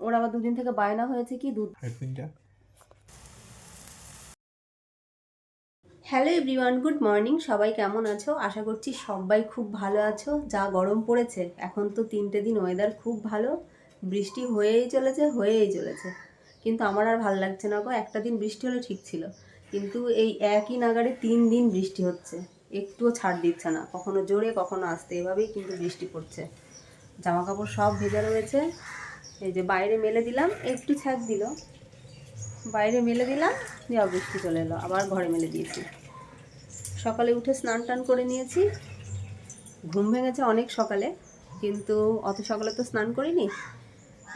ওর আবার দুদিন থেকে বায়না হয়েছে কি দুধ হ্যালো এভরিওয়ান গুড মর্নিং। সবাই কেমন আছো? আশা করছি সবাই খুব ভালো আছো। যা গরম পড়েছে এখন তো তিনটে দিন ওয়েদার খুব ভালো। বৃষ্টি হয়েই চলেছে হয়েই চলেছে। কিন্তু আমার আর ভালো লাগছে না গো একটা দিন বৃষ্টি হলে ঠিক ছিল। কিন্তু এই একই নাগারে তিন দিন বৃষ্টি হচ্ছে। একটুও ছাড় দিচ্ছে না। কখনো জোরে কখনো আসতে। এভাবেই কিন্তু বৃষ্টি পড়ছে। জামা কাপড় সব ভেজা রয়েছে। এই যে বাইরে মেলে দিলাম, একটু ছ্যাঁক দিল। বাইরে মেলে দিলাম, দিয়ে আবার বৃষ্টি চলে এলো, আবার ঘরে মেলে দিয়েছি। সকালে উঠে স্নান টান করে নিয়েছি। ঘুম ভেঙেছে অনেক সকালে, কিন্তু অত সকালে তো স্নান করিনি।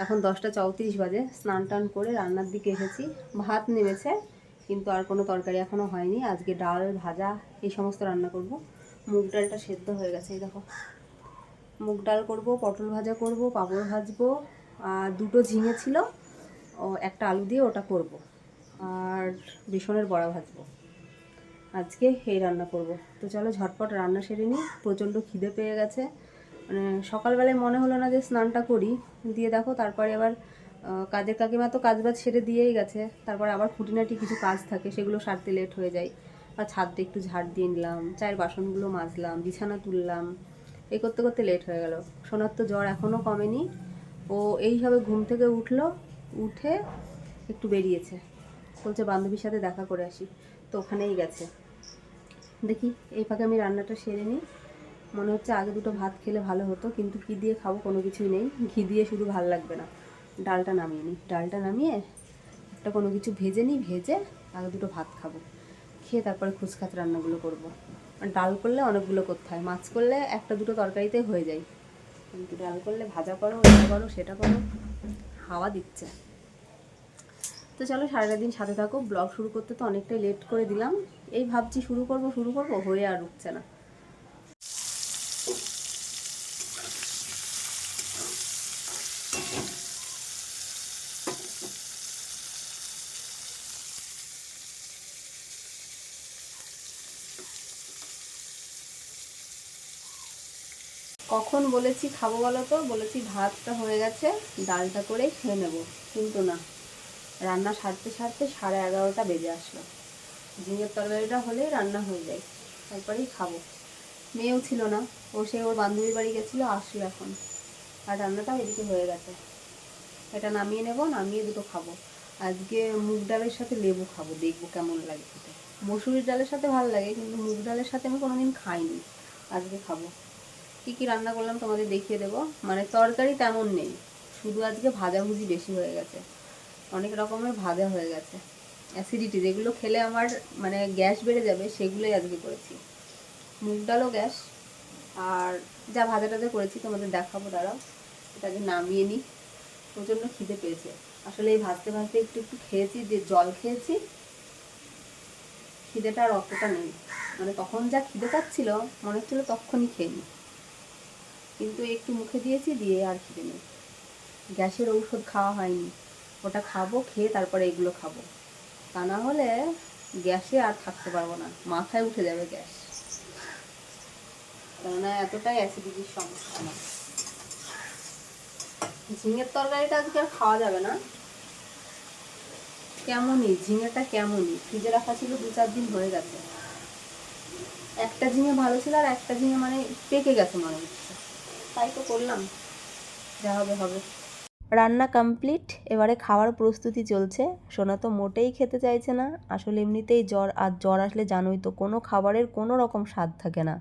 এখন দশটা চৌত্রিশ বাজে, স্নান টান করে রান্নার দিকে এসেছি। ভাত নেমেছে, কিন্তু আর কোনো তরকারি এখনও হয়নি। আজকে ডাল, ভাজা, এই সমস্ত রান্না করব। মুগ ডালটা সেদ্ধ হয়ে গেছে, এই দেখো। মুগ ডাল করব, পটল ভাজা করব, পাঁপড় ভাজবো দুটো ঝিঙে ছিল, ও, একটা আলু দিয়ে ওটা করব, আর বেসনের বড়া ভাজবো। আজকে এই রান্না করব। তো চলো ঝটপট রান্না সেরে নিই, প্রচণ্ড খিদে পেয়ে গেছে। মানে সকালবেলায় মনে হলো না যে স্নানটা করি। দিয়ে দেখো তারপরে আবার কাজের কাকিমা তো কাজ বাজ সেরে দিয়েই গেছে। তারপরে আবার খুঁটিনাটি কিছু কাজ থাকে, সেগুলো সারতে লেট হয়ে যায়। বা ছাদটা একটু ঝাড় দিয়ে নিলাম, চায়ের বাসনগুলো মাজলাম, বিছানা তুললাম। এই করতে করতে লেট হয়ে গেল। সোনার তো জ্বর এখনও কমেনি। ও এইভাবে ঘুম থেকে উঠল, উঠে একটু বেরিয়েছে। বলছে, বান্ধবীর সাথে দেখা করে আসি। তো ওখানেই গেছে। দেখি, এই ফাঁকে আমি রান্নাটা সেরে নিই। মনে হচ্ছে আগে দুটো ভাত খেলে ভালো হতো, কিন্তু কী দিয়ে খাব কোনো কিছুই নেই। ঘি দিয়ে শুধু ভালো লাগবে না। ডালটা নামিয়ে নিই। ডালটা নামিয়ে একটা কোনো কিছু ভেজে নিই, ভেজে আগে দুটো ভাত খাব। খেয়ে তারপরে খুচখাচ রান্নাগুলো করব। ডাল করলে অনেকগুলো করতে হয়। মাছ করলে একটা দুটো তরকারিতে হয়ে যায়। কিন্তু ডাল করলে ভাজা করো, এটা করো, সেটা করো, হাওয়া দিচ্ছে। তো চলো সারাটা দিন সাথে থাকো, ব্লগ শুরু করতে তো অনেকটাই লেট করে দিলাম। এই ভাবছি শুরু করব শুরু করব, হয়ে আর উঠছে না। কখন বলেছি খাব বলো তো? বলেছি ভাতটা হয়ে গেছে, ডালটা করে খেয়ে নেব। কিন্তু না, রান্না সারতে সারতে সাড়ে এগারোটা বেজে আসলো। ঝিঙের তরকারিটা হলেই রান্না হয়ে যায়, তারপরেই খাব। মেয়েও ছিল না, ও সে ওর বান্ধবীর বাড়ি গেছিল, আসলো এখন। আর রান্নাটাও এদিকে হয়ে গেছে। এটা নামিয়ে নেব, নামিয়ে দুটো খাব। আজকে মুগ ডালের সাথে লেবু খাব, দেখব কেমন লাগে খেতে। মসুরির ডালের সাথে ভালো লাগে, কিন্তু মুগ ডালের সাথে আমি কোনোদিন খাইনি। আজকে খাব। কী কি রান্না করলাম তোমাদের দেখিয়ে দেবো। মানে তরকারি তেমন নেই। শুধু আজকে ভাজাভুজি বেশি হয়ে গেছে। অনেক রকমের ভাজা হয়ে গেছে। অ্যাসিডিটি যেগুলো খেলে আমার মানে গ্যাস বেড়ে যাবে, সেগুলোই আজকে করেছি। মুগ ডালও গ্যাস। আর যা ভাজা টাজা করেছি তোমাদের দেখাবো, দাঁড়াও। এটাকে নামিয়ে নিই। প্রচণ্ড খিদে পেয়েছে। আসলে এই ভাজতে ভাজতে একটু একটু খেয়েছি, যে জল খেয়েছি, খিদেটা আর অতটা নেই। মানে তখন যা খিদে পাচ্ছিল, মনে হচ্ছিল তখনই খেয়ে নিই। কিন্তু একটু মুখে দিয়েছি, দিয়ে আর খিদে নেই। গ্যাসের ঔষধ খাওয়া হয়নি। ওটা খাব, খেয়ে তারপরে এগুলো খাব। তা না হলে গ্যাসে আর থাকতে পারব না। মাথায় উঠে যাবে গ্যাস। কেননা এতটাই অ্যাসিডিটির সমস্যা আমার। ঝিঙের তরকারিটা আজকে আর খাওয়া যাবে না। কেমনই, ঝিঙেটা কেমনই। ফ্রিজে রাখা ছিল দু চার দিন হয়ে গেছে। একটা ঝিঙে ভালো ছিল আর একটা ঝিঙে মানে পেকে গেছে মনে হচ্ছে। তাই তো করলাম। যা হবে হবে। রান্না কমপ্লিট এবারে খাওয়ার প্রস্তুতি চলছে। সোনা তো মোটেই খেতে চাইছে না। আসলে এমনিতেই জ্বর, আর জ্বর আসলে জানোই তো, কোনো খাবারের কোনো রকম স্বাদ থাকে না।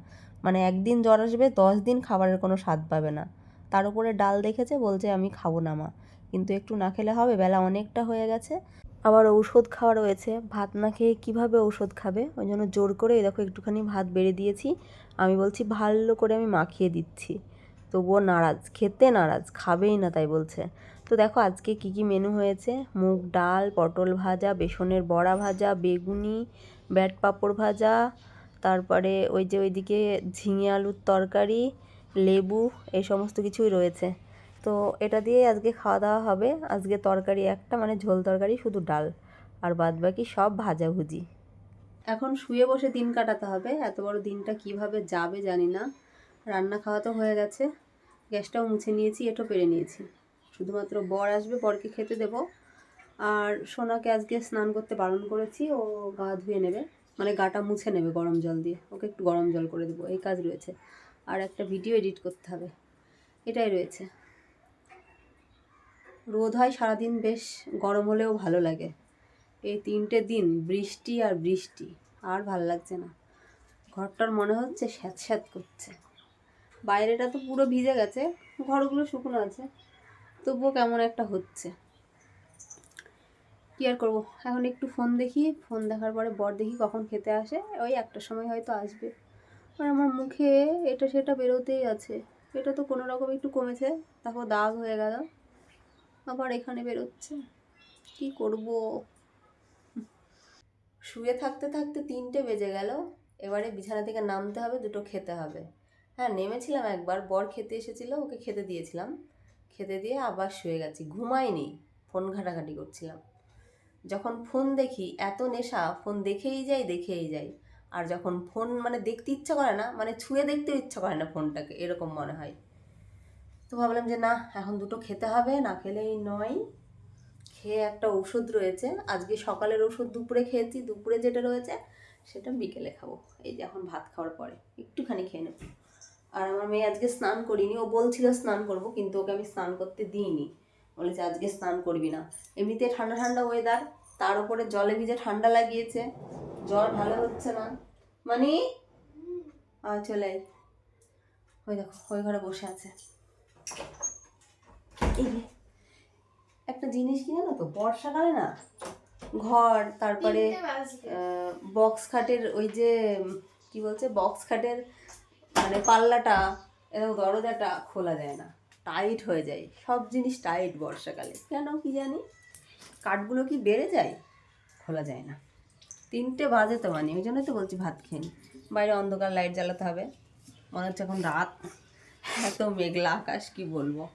মানে একদিন জ্বর আসবে, দশ দিন খাবারের কোনো স্বাদ পাবে না। তার উপরে ডাল দেখেছে, বলছে আমি খাব না, মা। কিন্তু একটু না খেলে হবে, বেলা অনেকটা হয়ে গেছে। আবার ঔষধ খাওয়া রয়েছে। ভাত না খেয়ে কীভাবে ঔষধ খাবে? ওই জন্য জোর করে দেখো, একটুখানি ভাত বেড়ে দিয়েছি। আমি বলছি ভালো করে আমি মাখিয়ে দিচ্ছি। তবুও নারাজ, খেতে নারাজ, খাবেই না তাই বলছে। তো দেখো আজকে কি কি মেনু হয়েছে? মুগ ডাল, পটল ভাজা, বেসনের বড়া ভাজা, বেগুনি, ব্যাট পাঁপড় ভাজা, তারপরে ওই যে ওইদিকে ঝিঙে আলুর তরকারি, লেবু, এই সমস্ত কিছুই রয়েছে। তো এটা দিয়েই আজকে খাওয়া দাওয়া হবে। আজকে তরকারি একটা মানে ঝোল তরকারি, শুধু ডাল। আর বাদ বাকি সব ভাজাভুজি এখন শুয়ে বসে দিন কাটাতে হবে। এত বড় দিনটা কীভাবে যাবে জানি না। রান্না খাওয়া তো হয়ে গেছে। গ্যাসটাও মুছে নিয়েছি, এটো পেরে নিয়েছি। শুধুমাত্র বর আসবে, বরকে খেতে দেব। আর সোনাকে আজকে স্নান করতে বারণ করেছি, ও গা ধুয়ে নেবে। মানে গাটা মুছে নেবে গরম জল দিয়ে। ওকে একটু গরম জল করে দেবো, এই কাজ রয়েছে। আর একটা ভিডিও এডিট করতে হবে। এটাই রয়েছে। রোদ হয় সারাদিন, বেশ গরম হলেও ভালো লাগে। এই তিনটে দিন, বৃষ্টি আর বৃষ্টি, আর ভালো লাগছে না। ঘরটার মনে হচ্ছে স্যাঁত স্যাঁত করছে। বাইরেটা তো পুরো ভিজে গেছে, ঘরগুলো শুকনো আছে। তবুও কেমন একটা হচ্ছে। কি আর করব? এখন একটু ফোন দেখি ফোন দেখার পরে বর দেখি কখন খেতে আসে। ওই একটা সময় হয়তো আসবে। আর আমার মুখে এটা সেটা বেরোতেই আছে। এটা তো কোনো রকম একটু কমেছে, তারপর দাগ হয়ে গেল। আবার এখানে বেরোচ্ছে। কি করব? শুয়ে থাকতে থাকতে তিনটে বেজে গেল। এবারে বিছানা থেকে নামতে হবে, দুটো খেতে হবে। হ্যাঁ নেমেছিলাম একবার। বর খেতে এসেছিল, ওকে খেতে দিয়েছিলাম। খেতে দিয়ে আবার শুয়ে গেছি। ঘুমাইনি, ফোন ঘাটাঘাটি করছিলাম। যখন ফোন দেখি, এত নেশা, ফোন দেখেই যাই দেখেই যাই। আর যখন ফোন মানে দেখতে ইচ্ছা করে না মানে ছুঁয়ে দেখতেও ইচ্ছা করে না ফোনটাকে, এরকম মনে হয়। তো ভাবলাম যে, না, এখন দুটো খেতে হবে, না খেলেই নয়। খেয়ে একটা ওষুধ রয়েছে। আজকে সকালের ওষুধ দুপুরে খেয়েছি, দুপুরে যেটা রয়েছে, সেটা বিকেলে খাব। এই যে এখন ভাত খাওয়ার পরে, একটুখানি খেয়ে নেব। আর আমার মেয়ে আজকে স্নান করিনি। ও বলছিল স্নান করব কিন্তু ওকে আমি স্নান করতে দিইনি। বলেছে আজকে স্নান করবি না। এমনিতে ঠান্ডা ঠান্ডা ওয়েদার তার উপরে জলে ভিজে ঠান্ডা লাগিয়েছে। জ্বর ভালো হচ্ছে না। মানে? আয় চলে ওই দেখো ওই ঘরে বসে আছে। এই একটা জিনিস কি জানো তো বর্ষাকালে না ঘর তারপরে বক্স খাটের ওই যে কি বলছে বক্স খাটের মানে পাল্লাটা এবং দরজাটা খোলা যায় না। টাইট হয়ে যায়। সব জিনিস টাইট বর্ষাকালে। কেন কি জানি? কাঠগুলো কি বেড়ে যায়? খোলা যায় না। তিনটে বাজে তো মানে ওই জন্যই তো বলছি ভাত খেয়ে নি। বাইরে অন্ধকার লাইট জ্বালাতে হবে। মনে হচ্ছে এখন রাত। এত মেঘলা আকাশ, কি বলব?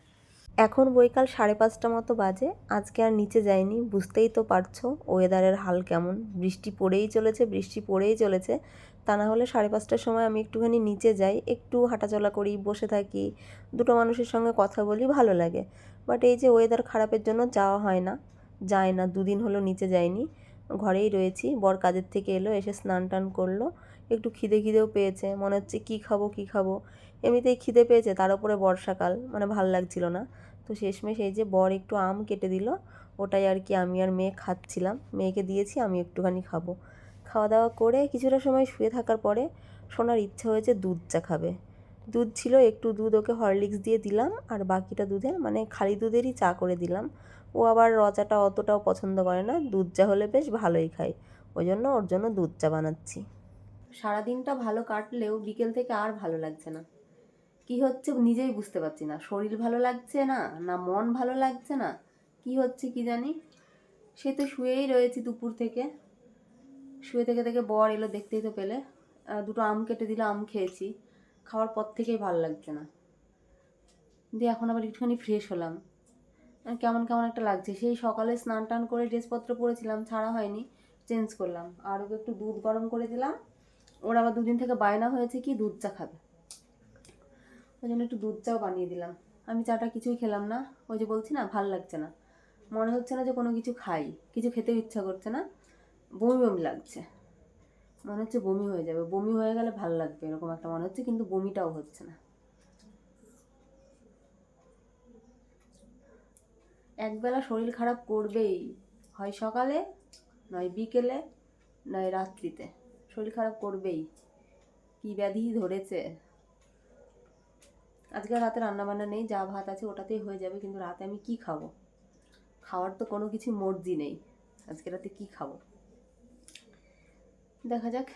এখন বৈকাল সাড়ে পাঁচটা মতো বাজে। আজকে আর নিচে যায়নি বুঝতেই তো পারছ ওয়েদারের হাল কেমন। বৃষ্টি পড়েই চলেছে, বৃষ্টি পড়েই চলেছে। তা না হলে সাড়ে পাঁচটার সময় আমি একটুখানি নিচে যাই, একটু হাঁটাচলা করি, বসে থাকি, দুটো মানুষের সঙ্গে কথা বলি, ভালো লাগে। বাট এই যে ওয়েদার খারাপের জন্য যাওয়া হয় না, যায় না, দুদিন হলো নিচে যাইনি, ঘরেই রয়েছি, বর কাজের থেকে এলো, এসে স্নান টান করল, একটু খিদে খিদেও পেয়েছে, মনে হচ্ছে কী খাব কী খাব। এমনিতেই খিদে পেয়েছে, তার উপরে বর্ষাকাল মানে ভালো লাগছিল না। তো শেষমেশ এই যে বর একটু আম কেটে দিল, ওটাই আর কি আমি আর মেয়ে খাচ্ছিলাম, মেয়েকে দিয়েছি, আমি একটুখানি খাব। খাওয়া দাওয়া করে কিছুটা সময় শুয়ে থাকার পরে সোনার ইচ্ছে হয়েছে দুধ চা খাবে। দুধ ছিল, একটু দুধ ওকে হরলিক্স দিয়ে দিলাম আর বাকিটা দুধে মানে খালি দুধেরই চা করে দিলাম। ও আবার রচাটা অতটাও পছন্দ করে না, দুধ চা হলে বেশ ভালোই খায়। ওই জন্য ওর জন্য দুধ চা বানাচ্ছি। সারাদিনটা ভালো কাটলেও বিকেল থেকে আর ভালো লাগছে না। কি হচ্ছে নিজেই বুঝতে পারছি না। শরীর ভালো লাগছে না না মন ভালো লাগছে না? কি হচ্ছে কি জানি? সে তো শুয়েই রয়েছি দুপুর থেকে। শুয়ে থেকে থেকে বর এলো দেখতেই তো পেলে। দুটো আম কেটে দিলে আম খেয়েছি। খাওয়ার পর থেকেই ভালো লাগছে না। দিয়ে এখন আবার একটুখানি ফ্রেশ হলাম। কেমন কেমন একটা লাগছে। সেই সকালে স্নান টান করে ড্রেসপত্র পরেছিলাম, ছাড়া হয়নি চেঞ্জ করলাম। আর ওকে একটু দুধ গরম করে দিলাম। ওর আবার দুদিন থেকে বায়না হয়েছে কি, দুধ চা খাবে। ওই জন্য একটু দুধ চাও বানিয়ে দিলাম। আমি চাটা কিছুই খেলাম না। ওই যে বলছি না, ভালো লাগছে না। মনে হচ্ছে না যে কোনো কিছু খাই। কিছু খেতেও ইচ্ছা করছে না। বমি বমি লাগছে। মনে হচ্ছে বমি হয়ে যাবে। বমি হয়ে গেলে ভালো লাগবে এরকম একটা মনে হচ্ছে, কিন্তু বমিটাও হচ্ছে না। একবেলা শরীর খারাপ করবেই। হয় সকালে, নয় বিকেলে, নয় রাত্রিতে। শরীর খারাপ করবেই। কি ব্যাধি ধরেছে। আজকে রাতে রান্না বান্না নেই, যা ভাত আছে ওটাতেই হয়ে যাবে, কিন্তু রাতে আমি কি খাব? খাওয়ার তো কোনো কিছু মর্জি নেই। আজকে রাতে কি খাব? দেখা যাক।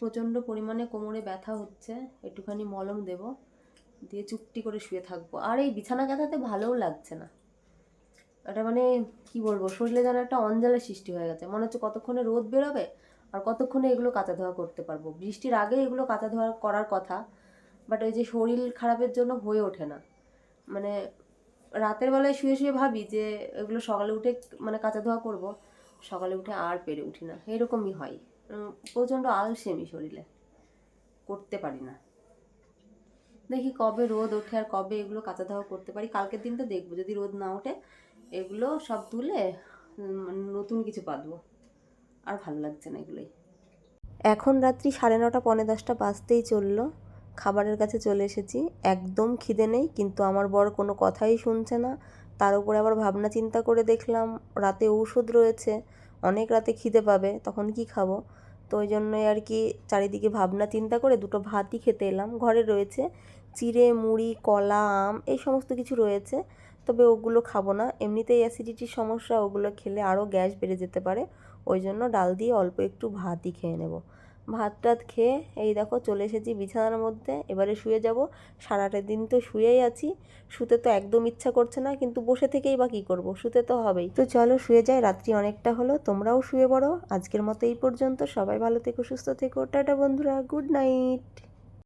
প্রচণ্ড পরিমাণে কোমরে ব্যথা হচ্ছে, একটুখানি মলম দেব, দিয়ে চুপটি করে শুয়ে থাকব। আর এই বিছানা কাঁথাতে ভালোও লাগছে না। এটা মানে কি বলব, শরীরে যেন একটা অঞ্জলের সৃষ্টি হয়ে গেছে। মনে হচ্ছে কতক্ষণে রোদ বেরোবে আর কতক্ষণে এগুলো কাঁচা ধোয়া করতে পারব। বৃষ্টির আগে এগুলো কাঁচা ধোয়া করার কথা বাট ওই যে শরীর খারাপের জন্য হয়ে ওঠে না। মানে রাতের বেলায় শুয়ে শুয়ে ভাবি যে এগুলো সকালে উঠে মানে কাঁচা ধোয়া করব, সকালে উঠে আর পেরে উঠি না। এরকমই হয়। প্রচণ্ড আলসেমি শরীরে। করতে পারি না। দেখি কবে রোদ ওঠে আর কবে এগুলো কাঁচা ধোয়া করতে পারি। কালকের দিনটা দেখব, যদি রোদ না ওঠে এগুলো সব তুলে নতুন কিছু পাতবো আর ভালো লাগছে না এগুলোই। এখন রাত্রি সাড়ে নটা, পৌনে দশটা বাজতেই চলল। খাবারের কাছে চলে এসেছি। একদম খিদে নেই, কিন্তু আমার বর কোনো কথাই শুনছে না। তার উপরে আবার ভাবনা চিন্তা করে দেখলাম, রাতে ঔষধ রয়েছে। অনেক রাতে খিদে পাবে, তখন কি খাব? তো ওই জন্যই আর কি চারিদিকে ভাবনা চিন্তা করে দুটো ভাতই খেতে এলাম। ঘরে রয়েছে চিড়ে, মুড়ি, কলা, আম, এই সমস্ত কিছু রয়েছে। তবে ওগুলো খাব না। এমনিতেই অ্যাসিডিটির সমস্যা, ওগুলো খেলে আরও গ্যাস বেড়ে যেতে পারে। ওই জন্য ডাল দিয়ে অল্প একটু ভাতই খেয়ে নেব। ভাত টাত খেয়ে এই দেখো চলে এসেছি বিছানার মধ্যে, এবারে শুয়ে যাব। সারাটা দিন তো শুয়েই আছি, শুতে তো একদম ইচ্ছা করছে না, কিন্তু বসে থেকেই বা কী করব, শুতে তো হবেই। তো চলো শুয়ে যাই, রাত্রি অনেকটা হলো, তোমরাও শুয়ে পড়ো। আজকের মতো এই পর্যন্ত, সবাই ভালো থেকো, সুস্থ থেকো, টাটা বন্ধুরা, গুড নাইট।